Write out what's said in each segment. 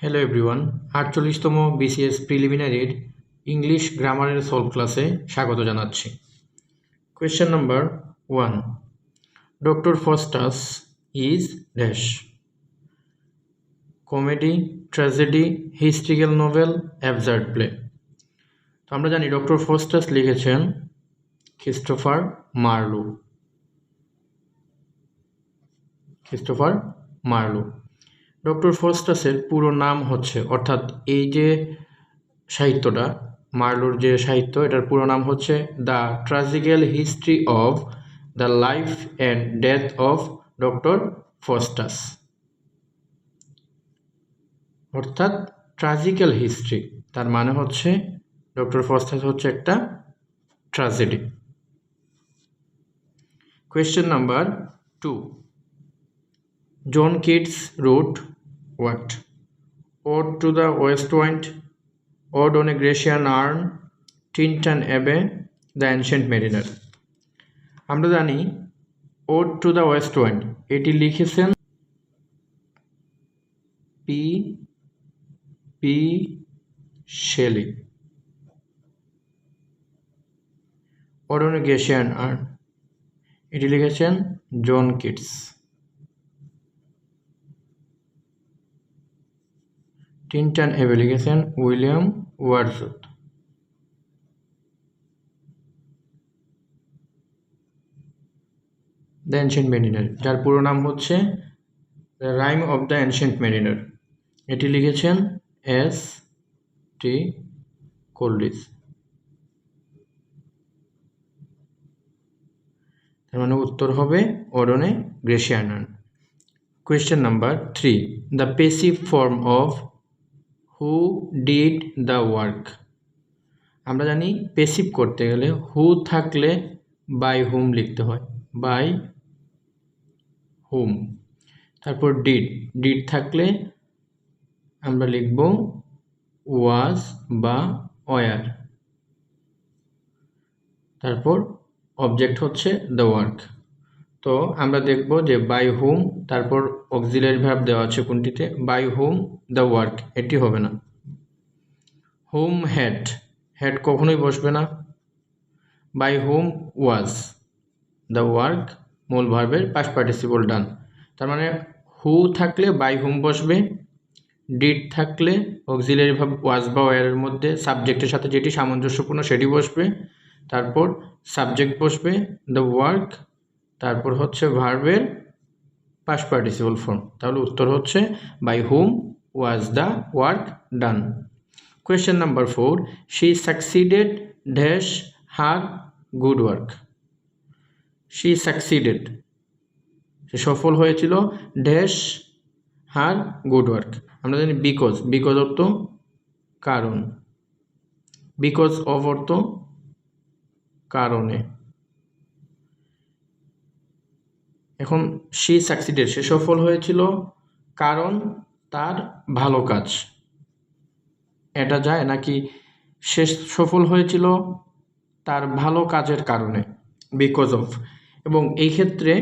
Hello everyone আটচল্লিশতম BCS প্রিলিমিনারির English গ্রামারের সলভ ক্লাসে স্বাগত জানাচ্ছি। Question number one doctor Faustus is dash comedy tragedy historical novel absurd play তো আমরা জানি ডক্টর ফস্টাস লিখেছেন Christopher Marlowe Christopher Marlowe doctor ফস্টাসের পুরো নাম হচ্ছে, অর্থাৎ এই যে সাহিত্যটা, মার্লোর যে সাহিত্য, এটার পুরো নাম হচ্ছে the tragical history of the life and death of doctor Faustus অর্থাৎ ট্রাজিক্যাল হিস্ট্রি, তার মানে হচ্ছে ডক্টর ফস্টাস হচ্ছে একটা tragedy. Question number two John Keats wrote what? Ode to the West Wind, Ode on a Grecian Urn, Tintin Abbey, The Ancient Mariner. আমরা জানি ode to the west wind এটি লিখেছেন P P Shelley on a Grecian urn এটি লিখেছেন John Keats Tintern Abbey লিখেছেন William Wordsworth the ancient mariner, যার পুরো নাম হচ্ছে the rime of the ancient mariner. এটি লিখেছেন এস টি কোল্ডিস। তার মানে উত্তর হবে অরনে গ্রেশিয়ানান question number three the passive form of who did the work আমরা জানি পেসিভ করতে গেলে হু থাকলে বাই হুম লিখতে হয় বাই হুম তারপর ডিড ডিড থাকলে আমরা লিখব ওয়াজ বা অয়ার তারপর অবজেক্ট হচ্ছে দ্য ওয়ার্ক তো আমরা দেখব যে বাই হুম তারপর অক্সিলারি ভাব দেওয়া আছে কোনটিতে? বাই হুম দ্য ওয়ার্ক এটি হবে না। হুম হ্যাড হ্যাড কখনোই বসবে না। By whom was the work মূল ভার্বের পাস পার্টিসিপল ডান তার মানে হু থাকলে বাই হুম বসবে ডিড থাকলে অক্সিলারি ভাব ওয়াজ বা ওয়ারের মধ্যে সাবজেক্টের সাথে যেটি সামঞ্জস্যপূর্ণ সেটি বসবে। তারপর সাবজেক্ট বসবে দ্য ওয়ার্ক তারপর হচ্ছে ভার্বের পাস পার্টিসিপল ফর্ম তাহলে উত্তর হচ্ছে by whom was the work done question number four she succeeded dash her good work she succeeded সে সফল হয়েছিল ড্যাশ হার গুড ওয়ার্ক আমরা জানি বিকজ বিকজ অর্থ কারণ। বিকজ অফ অর্থ কারণে। এখন সে সাকসিডেড সে সফল হয়েছিল কারণ তার ভালো কাজ। এটা যায় নাকি সে সফল হয়েছিল তার ভালো কাজের কারণে বিকজ অফ এবং এই ক্ষেত্রে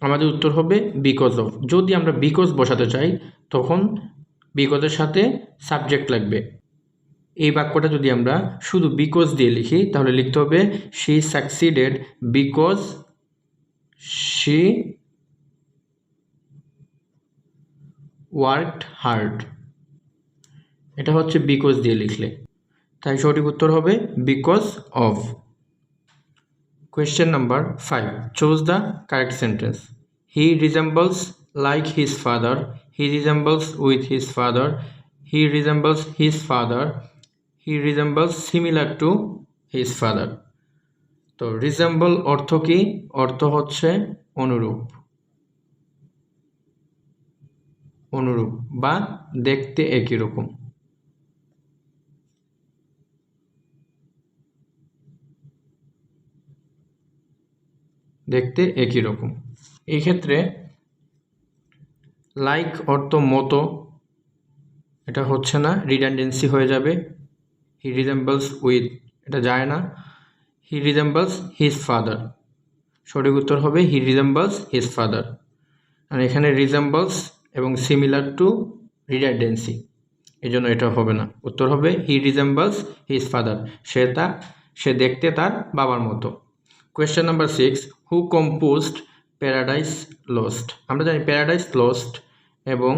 আমাদের উত্তর হবে বিকজ অফ যদি আমরা বিকজ বসাতে চাই, তখন বিকজের সাথে সাবজেক্ট লাগবে। এই বাক্যটা যদি আমরা শুধু বিকজ দিয়ে লিখি, তাহলে লিখতে হবে she succeeded because she worked hard এটা হচ্ছে বিকজ দিয়ে লিখলে। তাই সঠিক উত্তর হবে because of question number five choose the correct sentence he resembles like his father he resembles with his father he resembles his father he resembles similar to his father তো resemble অর্থ কি? অর্থ হচ্ছে অনুরূপ। অনুরূপ বা দেখতে একই রকম। দেখতে একই রকম। এই ক্ষেত্রে লাইক অর্থ মতো, এটা হচ্ছে না রিডান্ডেন্সি হয়ে যাবে। হি রিজেম্বলস উইথ এটা যায় না। হি রিজেম্বলস হিজ ফাদার সঠিক উত্তর হবে হি রিজেম্বলস হিজ ফাদার আর এখানে রিজেম্বলস এবং সিমিলার টু রিডান্ডেন্সি এই জন্য এটা হবে না। উত্তর হবে হি রিজেম্বলস হিজ ফাদার সে তা, সে দেখতে তার বাবার মতো। Question number six who composed paradise lost আমরা জানি প্যারাডাইস লস্ট এবং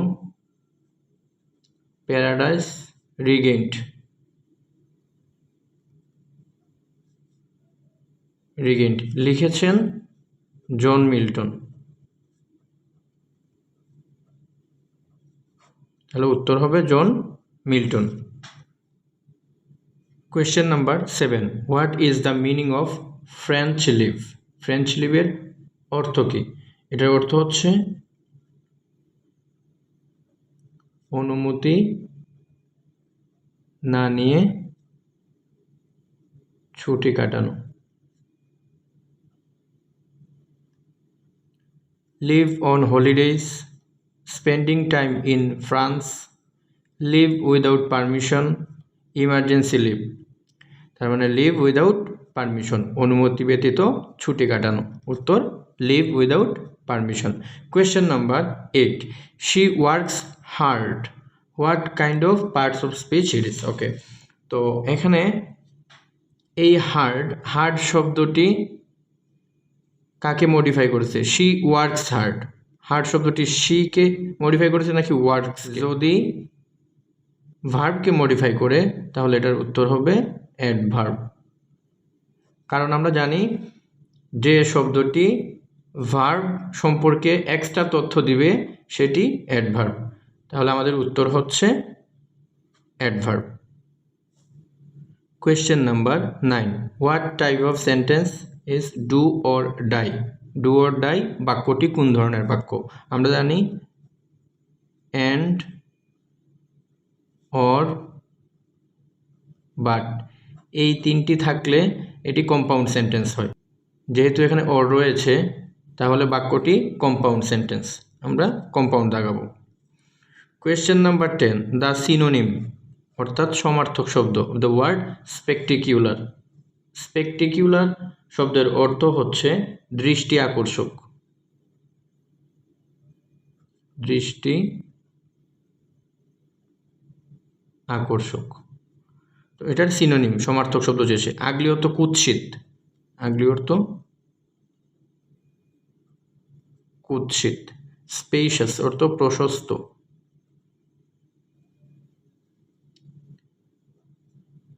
প্যারাডাইস রিগেন্ট রিগেন্ট লিখেছেন জন মিল্টন। তাহলে উত্তর হবে John Milton. Question number seven what is the meaning of French leave French লিভের অর্থ কী? এটার অর্থ হচ্ছে অনুমতি না নিয়ে ছুটি কাটানো। Leave on holidays spending time in France leave without permission emergency leave তার মানে লিভ উইদাউট পারমিশন অনুমতি ব্যতীত ছুটি কাটানো। উত্তর leave without permission question number eight she works hard what kind of parts of speech it is okay তো এখানে এই হার্ড হার্ড শব্দটি কাকে মডিফাই করেছে? শি ওয়ার্কস হার্ড হার্ড শব্দটি শিকে মডিফাই করেছে নাকি ওয়ার্কস যদি ভার্বকে মডিফাই করে তাহলে এটার উত্তর হবে অ্যাডভার্ব কারণ আমরা জানি যে শব্দটি ভার্ব সম্পর্কে এক্সট্রা তথ্য দিবে সেটি অ্যাডভার্ব তাহলে আমাদের উত্তর হচ্ছে adverb question number nine what type of sentence is do or die do or die বাক্যটি কোন ধরনের বাক্য? আমরা জানি অ্যান্ড অর বাট এই তিনটি থাকলে এটি কম্পাউন্ড সেন্টেন্স হয়। যেহেতু এখানে অর রয়েছে, তাহলে বাক্যটি কম্পাউন্ড সেন্টেন্স আমরা compound দাগাবো question number ten the synonym অর্থাৎ সমার্থক শব্দ দ্য ওয়ার্ড স্পেকটিকিউলার স্পেকটিকিউলার শব্দের অর্থ হচ্ছে দৃষ্টি আকর্ষক। দৃষ্টি আকর্ষক। তো এটার সিনোনিম সমার্থক শব্দ যেছে আগলি অর্থ কুৎসিত। আগলি অর্থ কুৎসিত। স্পেশাস অর্থ প্রশস্ত।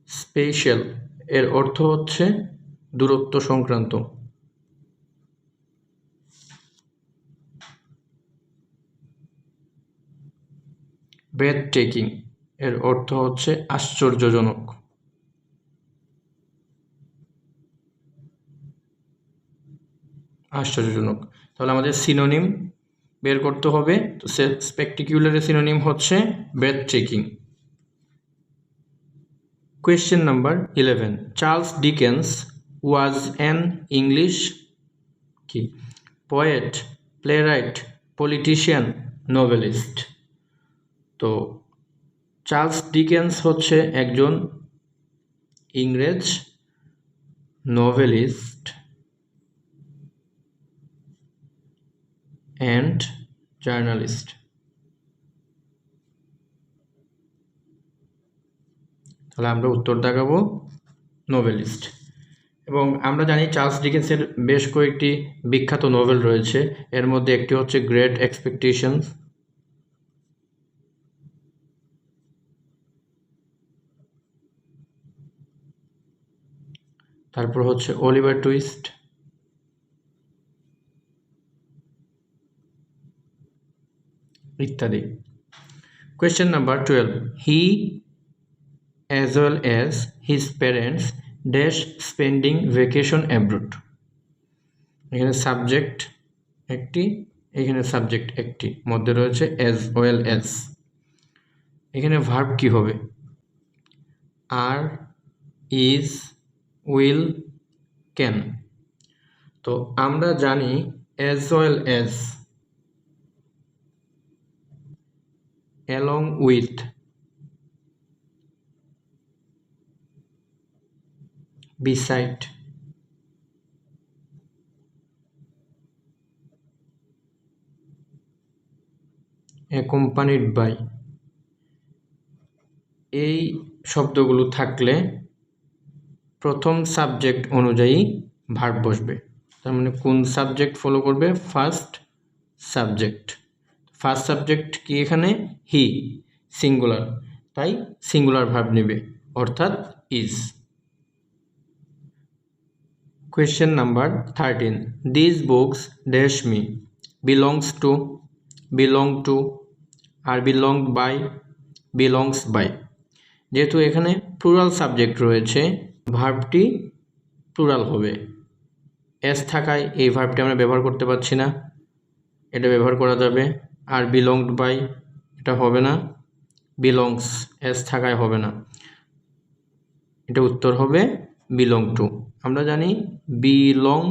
স্পেশাল এর অর্থ হচ্ছে দূরত্ব সংক্রান্ত। ব্রেথ টেকিং এর অর্থ হচ্ছে আশ্চর্যজনক। আশ্চর্যজনক। তাহলে আমাদের সিনোনিম বের করতে হবে। তো স্পেকটিকুলারের সিনোনিম হচ্ছে breathtaking question number eleven Charles Dickens was an English কি পোয়েট প্লেরাইট পলিটিশিয়ান নোভেলিস্ট তো চার্লস ডিকেন্স হচ্ছে একজন ইংরেজ নোভেলিস্ট অ্যান্ড জার্নালিস্ট তাহলে আমরা উত্তর দেখাবো নোভেলিস্ট এবং আমরা জানি চার্লস ডিকেন্সের বেশ কয়েকটি বিখ্যাত নোভেল রয়েছে। এর মধ্যে একটি হচ্ছে গ্রেট এক্সপেকটেশনস। তারপর হচ্ছে অলিভার টুইস্ট। ইত্যাদি। Question number twelve. He, as well as his parents dash spending vacation abroad. এখানে সাবজেক্ট একটি, এখানে সাবজেক্ট একটি। মধ্যে রয়েছে অ্যাজ ওয়েল অ্যাজ এখানে ভার্ব কি হবে? আর ইজ উইল ক্যান তো আমরা জানি as well as along with beside. Accompanied by. এই শব্দগুলো থাকলে প্রথম সাবজেক্ট অনুযায়ী ভার্ব বসবে। তার মানে কোন সাবজেক্ট ফলো করবে? ফার্স্ট সাবজেক্ট ফার্স্ট সাবজেক্ট কি এখানে? হি সিঙ্গুলার তাই সিঙ্গুলার ভার্ব নেবে, অর্থাৎ is question number thirteen this books dash me belongs to belong to are belong by belongs by যেহেতু এখানে প্লুরাল সাবজেক্ট রয়েছে ভার্বটি প্লুরাল হবে। এস থাকায় এই ভার্বটি আমরা ব্যবহার করতে পারছি না। এটা ব্যবহার করা যাবে। আর বিলংড বাই এটা হবে না। বিলংস এস থাকায় হবে না। এটা উত্তর হবে বিলং টু আমরা জানি বিলং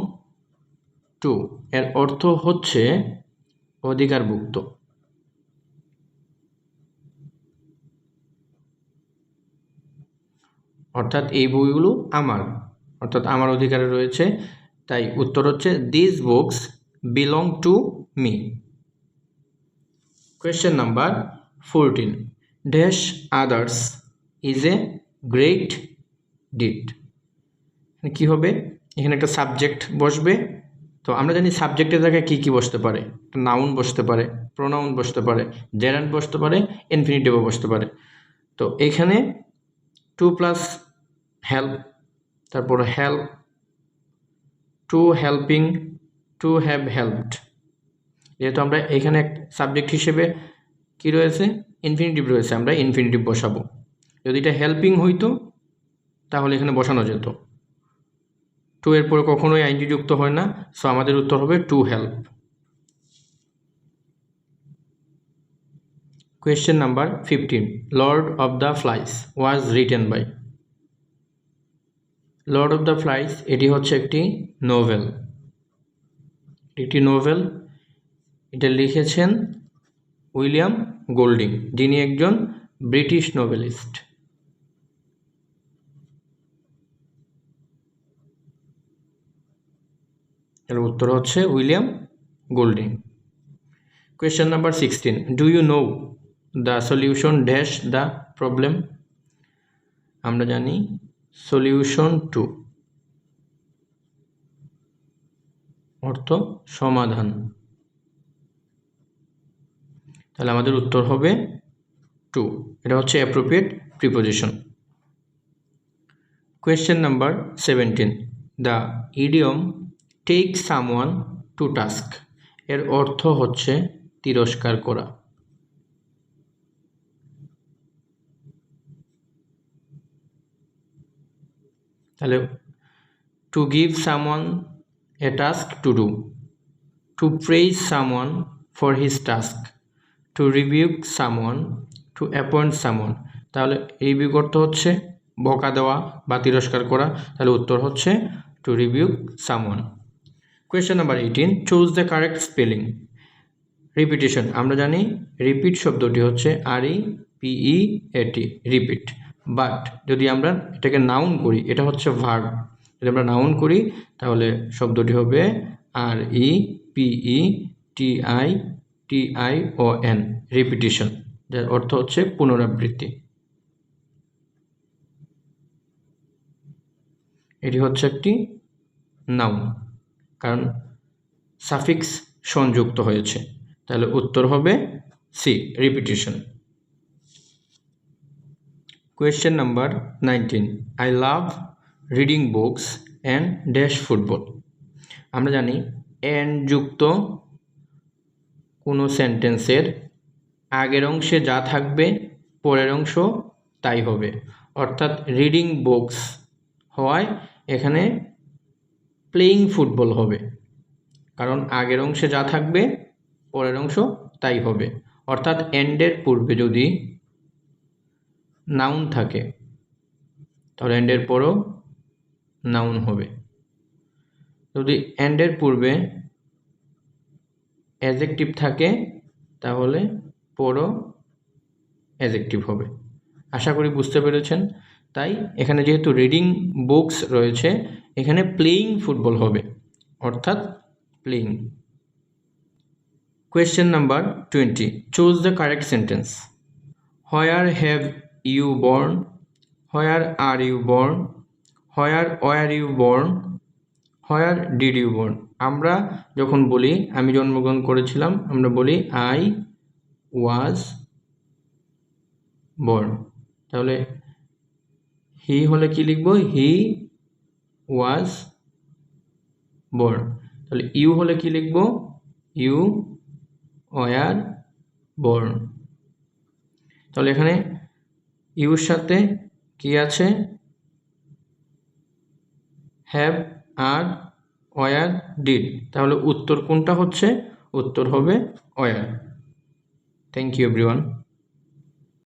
টু এর অর্থ হচ্ছে অধিকারভুক্ত। অর্থাৎ এই বইগুলো আমার। অর্থাৎ আমার অধিকারে রয়েছে। তাই উত্তর হচ্ছে this books belong to me question number fourteen dash others is a great deed কী হবে? এখানে একটা সাবজেক্ট বসবে। তো আমরা জানি সাবজেক্টের জায়গায় কী কী বসতে পারে? একটা নাউন বসতে পারে প্রোনাউন বসতে পারে জেরান্ট বসতে পারে ইনফিনিটিভও বসতে পারে। তো এখানে টু প্লাস হেল্প তারপর help to helping to have helped যেহেতু আমরা এখানে সাবজেক্ট হিসেবে কি রয়েছে? ইনফিনিটিভ রয়েছে, আমরা ইনফিনিটিভ বসাবো। যদি এটা হেল্পিং হইতো, তাহলে এখানে বসানো যেত। টু এর পরে কখনোই আইনটি যুক্ত হয় না সো আমাদের উত্তর হবে to help question number fifteen lord of the flies was written by lord of the flies এটি হচ্ছে একটি নোভেল একটি নোভেল এটা লিখেছেন উইলিয়াম গোল্ডিং, যিনি একজন ব্রিটিশ নোভেলিস্ট এর উত্তর হচ্ছে William Golding. Question number sixteen do you know the solution dash the problem আমরা জানি সলিউশন টু অর্থ সমাধান। তাহলে আমাদের উত্তর হবে টু এটা হচ্ছে appropriate preposition question number seventeen the idiom take someone to task এর অর্থ হচ্ছে তিরস্কার করা। তাহলে to give someone a task to do to praise someone for his task to review someone to appoint someone তাহলে এই বিগর্ত হচ্ছে বকা দেওয়া বা তিরস্কার করা। তাহলে উত্তর হচ্ছে to review someone question number eighteen choose the correct spelling repetition আমরা জানি রিপিট শব্দটি হচ্ছে আর ই পিই এটি রিপিট বাট যদি আমরা এটাকে নাউন করি, এটা হচ্ছে ভার্ব যদি আমরা নাউন করি, তাহলে শব্দটি হবে R E P E T I T I O N repetition যার অর্থ হচ্ছে পুনরাবৃত্তি. এটি হচ্ছে একটি নাউন কারণ সাফিক্স সংযুক্ত হয়েছে। তাহলে উত্তর হবে C repetition question number nineteen I love reading books and dash football আমরা জানি অ্যান্ড যুক্ত কোনো সেন্টেন্সের আগের অংশে যা থাকবে, পরের অংশ তাই হবে। অর্থাৎ রিডিং বুকস হওয়ায় এখানে প্লেয়িং ফুটবল হবে। কারণ আগের অংশে যা থাকবে, পরের অংশ তাই হবে। অর্থাৎ এন্ডের পূর্বে যদি নাউন থাকে, তাহলে এন্ডের পরও নাউন হবে। যদি এন্ডের পূর্বে অ্যাজেকটিভ থাকে, তাহলে পরও অ্যাজেকটিভ হবে। আশা করি বুঝতে পেরেছেন। তাই এখানে যেহেতু রিডিং বুকস রয়েছে এখানে প্লেয়িং ফুটবল হবে, অর্থাৎ playing question number twenty choose the correct sentence where have you born where are you born where were you born where did you born আমরা যখন বলি, আমি জন্মগ্রহণ করেছিলাম, আমরা বলি আই ওয়াজ বর্ন তাহলে হি হলে কি লিখব? হি ওয়াজ বর্ন তাহলে ইউ হলে কি লিখব? ইউ ওয়ার বর্ন তাহলে এখানে ইউর সাথে কি আছে? হ্যাভ আর ওয়ার ডিড তাহলে উত্তর কোনটা হচ্ছে? উত্তর হবে ওয়ার থ্যাংক ইউ এভরিওয়ান